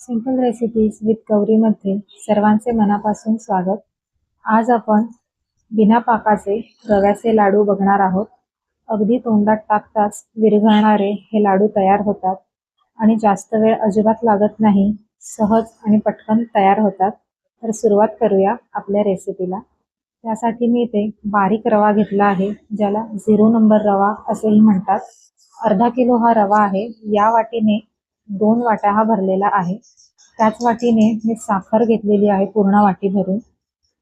Simple recipes with गौरीमध्ये सर्वांचे मनापासून स्वागत. आज आपण बिना पाकाचे रव्याचे लाडू बघणार आहोत. अगदी तोंडात टाकताच विरघळणारे हे लाडू तयार होतात आणि जास्त वेळ अजिबात लागत नाही सहज आणि पटकन तयार होतात. तर सुरुवात करूया आपल्या रेसिपीला त्यासाठी मी इथे बारीक रवा घेतला आहे ज्याला झिरो नंबर रवा असेही म्हणतात. अर्धा किलो हा रवा आहे. या वाटीने दोन वाटा हा भरलेला आहे. त्याच वाटीने मी साखर घेतलेली आहे पूर्ण वाटी भरून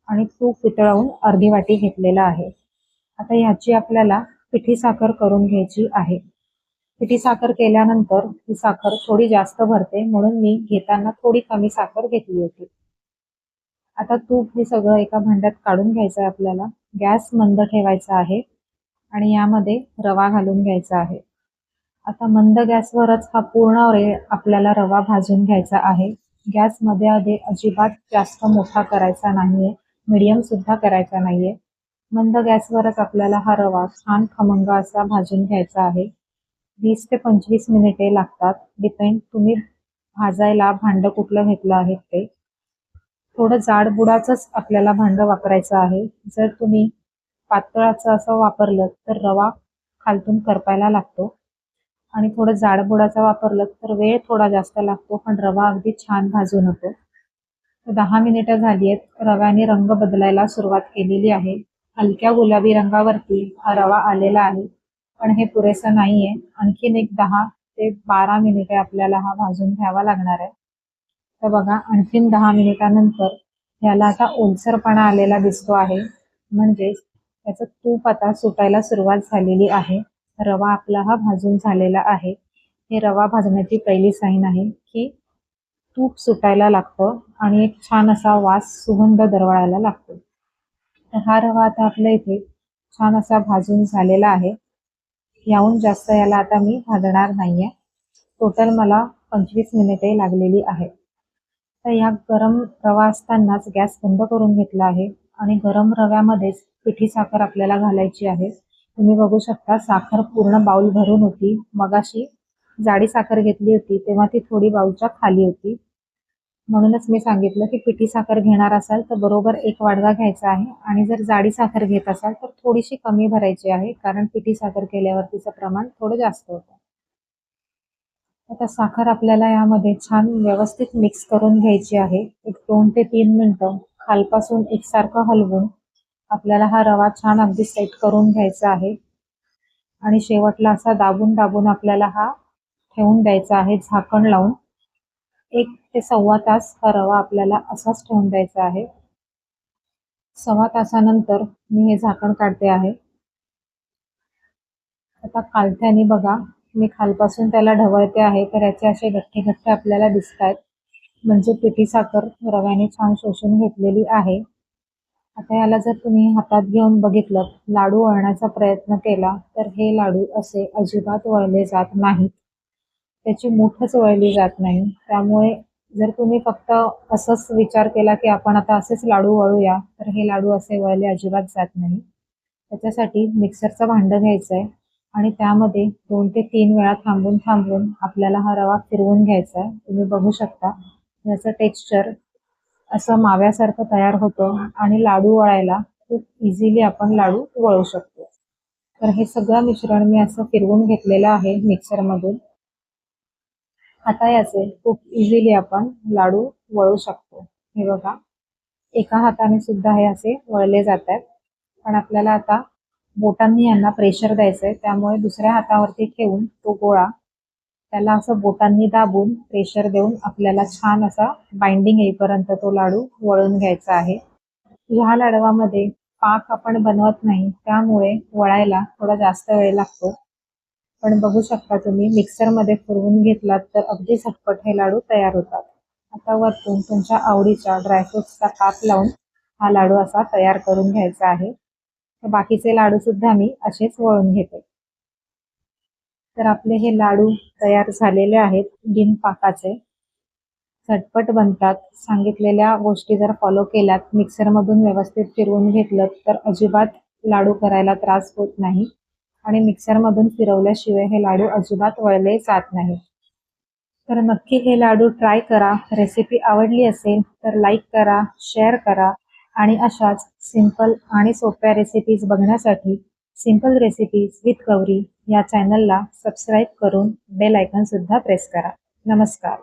आणि तूप वितळवून अर्धी वाटी घेतलेला आहे. आता ह्याची आपल्याला पिठी साखर करून घ्यायची आहे. पिठी साखर केल्यानंतर ही साखर थोडी जास्त भरते म्हणून मी घेताना थोडी कमी साखर घेतली होती. आता तूप हे सगळं एका भांड्यात काढून घ्यायचं आहे आपल्याला. गॅस मंद ठेवायचा आहे आणि यामध्ये रवा घालून घ्यायचा आहे. आता मंद गॅसवरच हा पूर्ण रे आपल्याला रवा भाजून घ्यायचा आहे. गॅसमध्ये आधी अजिबात जास्त मोठा करायचा नाहीये. मीडियम सुद्धा करायचा नाहीये. मंद गॅसवरच आपल्याला हा रवा छान खमंग असा भाजून घ्यायचा आहे. वीस ते पंचवीस मिनिटे लागतात. डिपेंड तुम्ही भाजायला भांड कुठलं घेतलं आहे ते. थोडं जाडबुडाचंच आपल्याला भांड वापरायचं आहे. जर तुम्ही पातळाचं असं वापरलं तर रवा खालतून करपायला लागतो. आणि थोडं जाडबोडाचा वापरलं तर वेळ थोडा जास्त लागतो पण रवा अगदी छान भाजून होतो दहा मिनिटं झाली आहेत रव्याने रंग बदलायला सुरुवात केलेली आहे. हलक्या गुलाबी रंगावरती हा रवा आलेला आहे पण हे पुरेसं नाही आहे आणखीन एक दहा ते बारा मिनिटे आपल्याला हा भाजून घ्यावा लागणार आहे. तर बघा आणखीन दहा मिनिटानंतर याला आता ओलसरपणा आलेला दिसतो आहे. म्हणजेच त्याचं तूप आता सुटायला सुरुवात झालेली आहे. रवा आपला हा भाजून झालेला आहे. हे रवा भाजण्याची पहिली साईन आहे की तूप सुटायला लागतं आणि एक छान असा वास सुगंध दरवळायला लागतो. तर हा रवा आता आपल्या इथे छान असा भाजून झालेला आहे. याहून जास्त याला आता मी भाजणार नाहीये. टोटल मला पंचवीस मिनिटे लागलेली आहे तर या गरम रवा असतानाच गॅस बंद करून घेतला आहे आणि गरम रव्यामध्येच पिठी साखर आपल्याला घालायची आहे. तुम्ही बघू शकता साखर पूर्ण बाउल भरून होती. मगाशी जाडी साखर घेतली होती तेव्हा ती थोडी बाउलच्या खाली होती. म्हणूनच मी सांगितलं की पिठी साखर घेणार असाल तर बरोबर एक वाडगा घ्यायचा आहे आणि जर जाडी साखर घेत असाल तर थोडीशी कमी भरायची आहे कारण पिठी साखर केल्यावर तिचं प्रमाण थोडं जास्त होतं. आता साखर आपल्याला यामध्ये छान व्यवस्थित मिक्स करून घ्यायची आहे. एक दोन ते तीन मिनटं खालपासून एकसारखं हलवून आपल्याला हा रवा छान अगदी सेट करून घ्यायचा आहे. आणि शेवटला असा दाबून दाबून आपल्याला हा ठेवून द्यायचा आहे झाकण लावून. एक ते सव्वा तास हा रवा आपल्याला असाच ठेवून द्यायचा आहे. सव्वा तासानंतर मी हे झाकण काढते आहे. आता कालथ्याने बघा मी खालपासून त्याला ढवळते आहे तर याचे असे गठ्ठे गठ्ठे आपल्याला दिसत आहेत म्हणजे पिठी साखर रव्याने छान शोषून घेतलेली आहे. आता याला जर तुम्ही हातात घेऊन बघितलं लाडू वळण्याचा प्रयत्न केला तर हे लाडू असे अजिबात वळले जात नाहीत. त्याची मुठच वळली जात नाही. त्यामुळे जर तुम्ही फक्त असंच विचार केला की आपण आता असेच लाडू वळूया तर हे लाडू असे वळले अजिबात जात नाही. त्याच्यासाठी मिक्सरचं भांडं घ्यायचं आहे आणि त्यामध्ये दोन ते तीन वेळा थांबून थांबून आपल्याला हा रवा फिरवून घ्यायचा आहे. तुम्ही बघू शकता याचं टेक्स्चर असं माव्यासारखं तयार होतं आणि लाडू वळायला खूप इझिली आपण लाडू वळू शकतो. तर हे सगळं मिश्रण मी असं फिरवून घेतलेलं आहे मिक्सरमधून आता याचे खूप इझिली आपण लाडू वळू शकतो. हे बघा. एका हाताने सुद्धा हे असे वळले जात आहेत पण आपल्याला आता बोटांनी यांना प्रेशर द्यायचं आहे त्यामुळे दुसऱ्या हातावरती ठेवून तो गोळा त्याला असं बोटांनी दाबून प्रेशर देऊन आपल्याला छान असा बाइंडिंग येईपर्यंत तो लाडू वळून घ्यायचा आहे. ह्या लाडवामध्ये पाक आपण बनवत नाही त्यामुळे वळायला थोडा जास्त वेळ लागतो. पण बघू शकता तुम्ही मिक्सरमध्ये फिरवून घेतलात तर अगदी झटपट हे लाडू तयार होतात. आता वरतून तुमच्या आवडीच्या ड्रायफ्रुट्सचा काप लावून हा लाडू असा तयार करून घ्यायचा आहे. बाकीचे लाडू सुद्धा मी असेच वळून घेते. तर आपले हे लाडू तयार झालेले आहेत बिन पाकाचे. झटपट बनतात. सांगितलेल्या गोष्टी जर फॉलो केल्यात मिक्सरमधून व्यवस्थित फिरवून घेतलं तर अजिबात लाडू करायला त्रास होत नाही. आणि मिक्सरमधून फिरवल्याशिवाय हे लाडू अजिबात वळले जात नाही. तर नक्की हे लाडू ट्राय करा. रेसिपी आवडली असेल तर लाईक करा शेअर करा. आणि अशाच सिंपल आणि सोप्या रेसिपीज बघण्यासाठी सिंपल रेसिपीज विथ गौरी या चॅनलला सबस्क्राईब करून बेल आयकनसुद्धा प्रेस करा. नमस्कार.